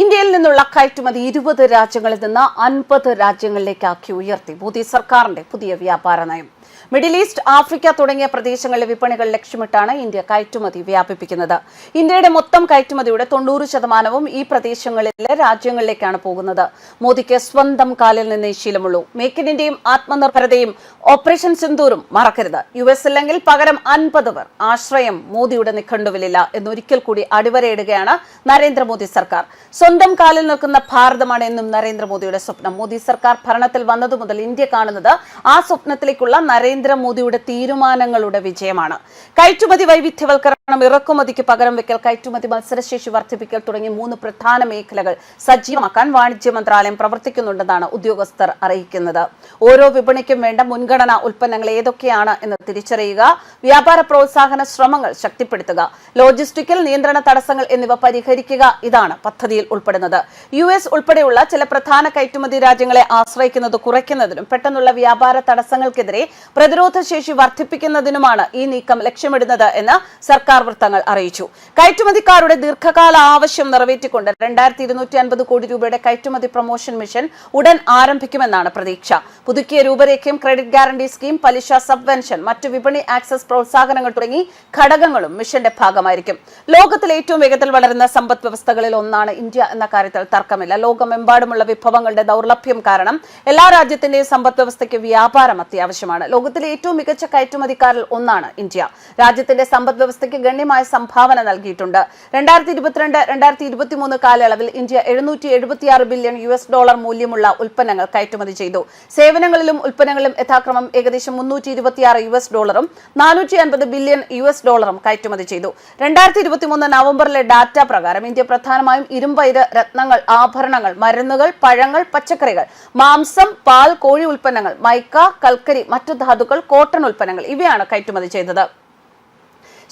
ഇന്ത്യയിൽ നിന്നുള്ള കയറ്റുമതി ഇരുപത് രാജ്യങ്ങളിൽ നിന്ന് അൻപത് രാജ്യങ്ങളിലേക്കാക്കി ഉയർത്തി. മോദി സർക്കാരിന്റെ പുതിയ വ്യാപാര നയം. മിഡിൽ ഈസ്റ്റ് ആഫ്രിക്ക തുടങ്ങിയ പ്രദേശങ്ങളിലെ വിപണികൾ ലക്ഷ്യമിട്ടാണ് ഇന്ത്യ കയറ്റുമതി വ്യാപിപ്പിക്കുന്നത്. ഇന്ത്യയുടെ മൊത്തം കയറ്റുമതിയുടെ തൊണ്ണൂറ് ശതമാനവും ഈ പ്രദേശങ്ങളിലെ രാജ്യങ്ങളിലേക്കാണ് പോകുന്നത്. മോദിക്ക് സ്വന്തം കാലിൽ നിന്നേ ശീലമുള്ളൂ. മേക്ക് ഇൻ ഇന്ത്യയും ആത്മനിർഭരതയും ഓപ്പറേഷൻ സിന്ദൂറും മറക്കരുത്. യു എസ് അല്ലെങ്കിൽ പകരം അൻപത് പേർ ആശ്രയം മോദിയുടെ നിഘണ്ടുവിലില്ല എന്നൊരിക്കൽ കൂടി അടിവരയിടുകയാണ് നരേന്ദ്രമോദി സർക്കാർ. സ്വന്തം കാലിൽ നിൽക്കുന്ന ഭാരതമാണ് എന്നും നരേന്ദ്രമോദിയുടെ സ്വപ്നം. മോദി സർക്കാർ ഭരണത്തിൽ വന്നതു മുതൽ ഇന്ത്യ കാണുന്നത് ആ സ്വപ്നത്തിലേക്കുള്ള നരേന്ദ്രമോദിയുടെ തീരുമാനങ്ങളുടെ വിജയമാണ്. കയറ്റുമതി വൈവിധ്യവൽക്കരണം ഇറക്കുമതിക്ക് പകരം വെക്കൽ കയറ്റുമതി മത്സരശേഷി വർദ്ധിപ്പിക്കൽ തുടങ്ങി മൂന്ന് പ്രധാന മേഖലകൾ സജീവമാക്കാൻ വാണിജ്യ മന്ത്രാലയം പ്രവർത്തിക്കുന്നുണ്ടെന്നാണ് ഉദ്യോഗസ്ഥർ അറിയിക്കുന്നത്. ഓരോ വിപണിക്കും വേണ്ട മുൻഗണനാ ഉൽപ്പന്നങ്ങൾ ഏതൊക്കെയാണ് എന്ന് തിരിച്ചറിയുക വ്യാപാര പ്രോത്സാഹന ശ്രമങ്ങൾ ശക്തിപ്പെടുത്തുക ലോജിസ്റ്റിക്കൽ നിയന്ത്രണ തടസ്സങ്ങൾ എന്നിവ പരിഹരിക്കുക ഇതാണ് പദ്ധതിയിൽ ഉൾപ്പെടുന്നത്. യു എസ് ഉൾപ്പെടെയുള്ള ചില പ്രധാന കയറ്റുമതി രാജ്യങ്ങളെ ആശ്രയിക്കുന്നത് കുറയ്ക്കുന്നതിനും പെട്ടെന്നുള്ള വ്യാപാര തടസ്സങ്ങൾക്കെതിരെ പ്രതിരോധ ശേഷി വർദ്ധിപ്പിക്കുന്നതിനുമാണ് ഈ നീക്കം ലക്ഷ്യമിടുന്നത് എന്ന് സർക്കാർ വൃത്തങ്ങൾ അറിയിച്ചു. കയറ്റുമതിക്കാരുടെ ദീർഘകാല ആവശ്യം നിറവേറ്റിക്കൊണ്ട് രണ്ടായിരത്തി ഇരുന്നൂറ്റി അൻപത് കോടി രൂപയുടെ കയറ്റുമതി പ്രൊമോഷൻ മിഷൻ ഉടൻ ആരംഭിക്കുമെന്നാണ് പ്രതീക്ഷ. പുതുക്കിയ രൂപരേഖയും ക്രെഡിറ്റ് ഗ്യാരണ്ടി സ്കീം പലിശ സബ്വെൻഷൻ മറ്റു വിപണി ആക്സസ് പ്രോത്സാഹനങ്ങൾ തുടങ്ങി ഘടകങ്ങളും മിഷന്റെ ഭാഗമായിരിക്കും. ലോകത്തിലെ ഏറ്റവും വേഗത്തിൽ വളരുന്ന സമ്പദ് വ്യവസ്ഥകളിൽ ഒന്നാണ് ഇന്ത്യ എന്ന കാര്യത്തിൽ തർക്കമില്ല. ലോകമെമ്പാടുമുള്ള വിഭവങ്ങളുടെ ദൗർലഭ്യം കാരണം എല്ലാ രാജ്യത്തിന്റെയും സമ്പദ് വ്യവസ്ഥയ്ക്ക് വ്യാപാരം അത്യാവശ്യമാണ്. ലോകത്തിലെ ഏറ്റവും മികച്ച കയറ്റുമതിക്കാരിൽ ഒന്നാണ് ഇന്ത്യ. രാജ്യത്തിന്റെ സമ്പദ് വ്യവസ്ഥയ്ക്ക് ഗണ്യമായ സംഭാവന നൽകിയിട്ടുണ്ട്. രണ്ടായിരത്തി ഇരുപത്തിരണ്ട് രണ്ടായിരത്തി ഇരുപത്തിമൂന്ന് കാലയളവിൽ ഇന്ത്യ എഴുന്നൂറ്റി എഴുപത്തിയാറ് ബില്യൺ യു എസ് ഡോളർ മൂല്യമുള്ള ഉൽപ്പന്നങ്ങൾ കയറ്റുമതി ചെയ്തു. സേവനങ്ങളിലും ഉൽപ്പന്നങ്ങളിലും യഥാക്രമം ഏകദേശം മുന്നൂറ്റി ഇരുപത്തിയാറ് യു എസ് ഡോളറും നാനൂറ്റി അൻപത് ബില്യൺ യു എസ് ഡോളറും കയറ്റുമതി ചെയ്തു. രണ്ടായിരത്തി ഇരുപത്തിമൂന്ന് നവംബറിലെ ഡാറ്റ പ്രകാരം ഇന്ത്യ പ്രധാനമായും ഇരുമ്പയിര് രത്നങ്ങൾ ആഭരണങ്ങൾ മരുന്നുകൾ പഴങ്ങൾ പച്ചക്കറികൾ മാംസം പാൽ കോഴി ഉൽപ്പന്നങ്ങൾ മൈക്ക കൽക്കരി മറ്റു ധാതുക്കൾ കോട്ടൺ ഉൽപ്പന്നങ്ങൾ ഇവയാണ് കയറ്റുമതി ചെയ്തത്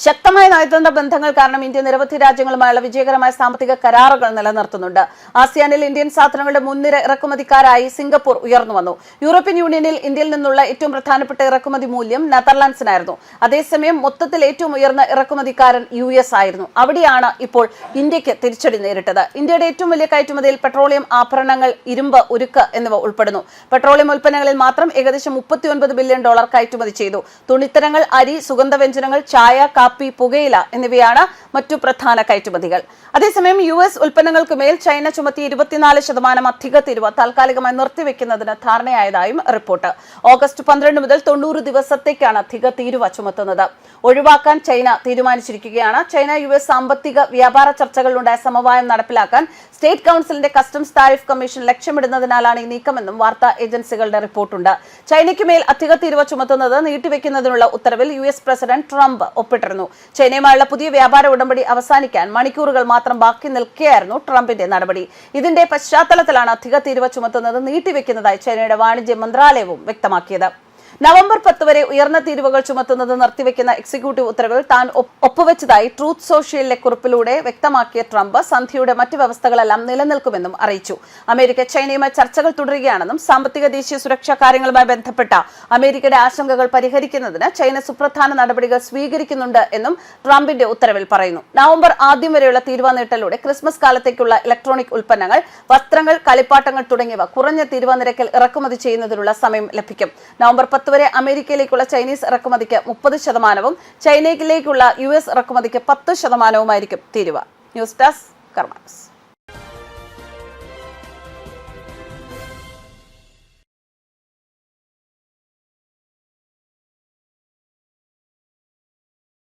ശക്തമായ നയതന്ത്ര ബന്ധങ്ങൾ കാരണം ഇന്ത്യ നിരവധി രാജ്യങ്ങളുമായുള്ള വിജയകരമായ സാമ്പത്തിക കരാറുകൾ നിലനിർത്തുന്നുണ്ട്. ആസിയാനിൽ ഇന്ത്യൻ സാധനങ്ങളുടെ മുൻനിര ഇറക്കുമതിക്കാരായി സിംഗപ്പൂർ ഉയർന്നു വന്നു. യൂറോപ്യൻ യൂണിയനിൽ ഇന്ത്യയിൽ നിന്നുള്ള ഏറ്റവും പ്രധാനപ്പെട്ട ഇറക്കുമതി മൂല്യം നെതർലാൻഡ്സിനായിരുന്നു. അതേസമയം മൊത്തത്തിൽ ഏറ്റവും ഉയർന്ന ഇറക്കുമതിക്കാരൻ യു എസ് ആയിരുന്നു. അവിടെയാണ് ഇപ്പോൾ ഇന്ത്യയ്ക്ക് തിരിച്ചടി നേരിട്ടത്. ഇന്ത്യയുടെ ഏറ്റവും വലിയ കയറ്റുമതിയിൽ പെട്രോളിയം ആഭരണങ്ങൾ ഇരുമ്പ് ഉരുക്ക് എന്നിവ ഉൾപ്പെടുന്നു. പെട്രോളിയം ഉൽപ്പന്നങ്ങളിൽ മാത്രം ഏകദേശം മുപ്പത്തിയൊൻപത് ബില്യൺ ഡോളർ കയറ്റുമതി ചെയ്തു. തുണിത്തരങ്ങൾ അരി സുഗന്ധവ്യഞ്ജനങ്ങൾ ചായ കാപ്പി പുകയില എന്നിവയാണ് മറ്റു പ്രധാന കയറ്റുമതികൾ. അതേസമയം യു എസ് ഉൽപ്പന്നങ്ങൾക്ക് മേൽ ചൈന ചുമത്തി ഇരുപത്തിനാല് ശതമാനം അധിക തിരുവ താൽക്കാലികമായി നിർത്തിവെക്കുന്നതിന് ധാരണയായതായും റിപ്പോർട്ട്. ഓഗസ്റ്റ് പന്ത്രണ്ട് മുതൽ തൊണ്ണൂറ് ദിവസത്തേക്കാണ് അധിക തീരുവ ചുമത്തുന്നത്. ഒഴിവാക്കാൻ ചൈന തീരുമാനിച്ചിരിക്കുകയാണ്. ചൈന യു എസ് സാമ്പത്തിക വ്യാപാര ചർച്ചകളിലുണ്ടായ സമവായം നടപ്പിലാക്കാൻ സ്റ്റേറ്റ് കൌൺസിലിന്റെ കസ്റ്റംസ് താരിഫ് കമ്മീഷൻ ലക്ഷ്യമിടുന്നതിനാലാണ് ഈ നീക്കമെന്നും വാർത്താ ഏജൻസികളുടെ റിപ്പോർട്ടുണ്ട്. ചൈനയ്ക്ക് മേൽ അധിക തീരുവ ചുമത്തുന്നത് നീട്ടിവെക്കുന്നതിനുള്ള ഉത്തരവിൽ യു എസ് പ്രസിഡന്റ് ട്രംപ് ഒപ്പിട്ടിരുന്നു. ചൈനയുമായുള്ള പുതിയ വ്യാപാര ഉടമ്പടി അവസാനിക്കാൻ മണിക്കൂറുകൾ മാത്രം ബാക്കി നിൽക്കുകയായിരുന്നു ട്രംപിന്റെ നടപടി. ഇതിന്റെ പശ്ചാത്തലത്തിലാണ് അധിക തീരുവ ചുമത്തുന്നത് നീട്ടിവെക്കുന്നതായി ചൈനയുടെ വാണിജ്യ മന്ത്രാലയവും വ്യക്തമാക്കിയത്. നവംബർ പത്ത് വരെ ഉയർന്ന തീരുവകൾ ചുമത്തുന്നത് നിർത്തിവെക്കുന്ന എക്സിക്യൂട്ടീവ് ഉത്തരവിൽ താൻ ഒപ്പുവെച്ചതായി ട്രൂത്ത് സോഷ്യലിലെ കുറിപ്പിലൂടെ വ്യക്തമാക്കിയ ട്രംപ് സന്ധിയുടെ മറ്റ് വ്യവസ്ഥകളെല്ലാം നിലനിൽക്കുമെന്നും അറിയിച്ചു. അമേരിക്ക ചൈനയുമായി ചർച്ചകൾ തുടരുകയാണെന്നും സാമ്പത്തിക ദേശീയ സുരക്ഷാ കാര്യങ്ങളുമായി ബന്ധപ്പെട്ട അമേരിക്കയുടെ ആശങ്കകൾ പരിഹരിക്കുന്നതിന് ചൈന സുപ്രധാന നടപടികൾ സ്വീകരിക്കുന്നുണ്ട് എന്നും ട്രംപിന്റെ ഉത്തരവിൽ പറയുന്നു. നവംബർ ആദ്യം വരെയുള്ള തീരുവ ക്രിസ്മസ് കാലത്തേക്കുള്ള ഇലക്ട്രോണിക് ഉൽപ്പന്നങ്ങൾ വസ്ത്രങ്ങൾ കളിപ്പാട്ടങ്ങൾ തുടങ്ങിയവ കുറഞ്ഞ തീരുവ നിരക്കിൽ ഇറക്കുമതി ചെയ്യുന്നതിനുള്ള സമയം ലഭിക്കും. നവംബർ പത്ത് വരെ അമേരിക്കയിലേക്കുള്ള ചൈനീസ് ഇറക്കുമതിക്ക് മുപ്പത് ശതമാനവും ചൈനയിലേക്കുള്ള യു എസ് ഇറക്കുമതിക്ക് പത്ത് ശതമാനവുമായിരിക്കും തീരുവ. News desk karmas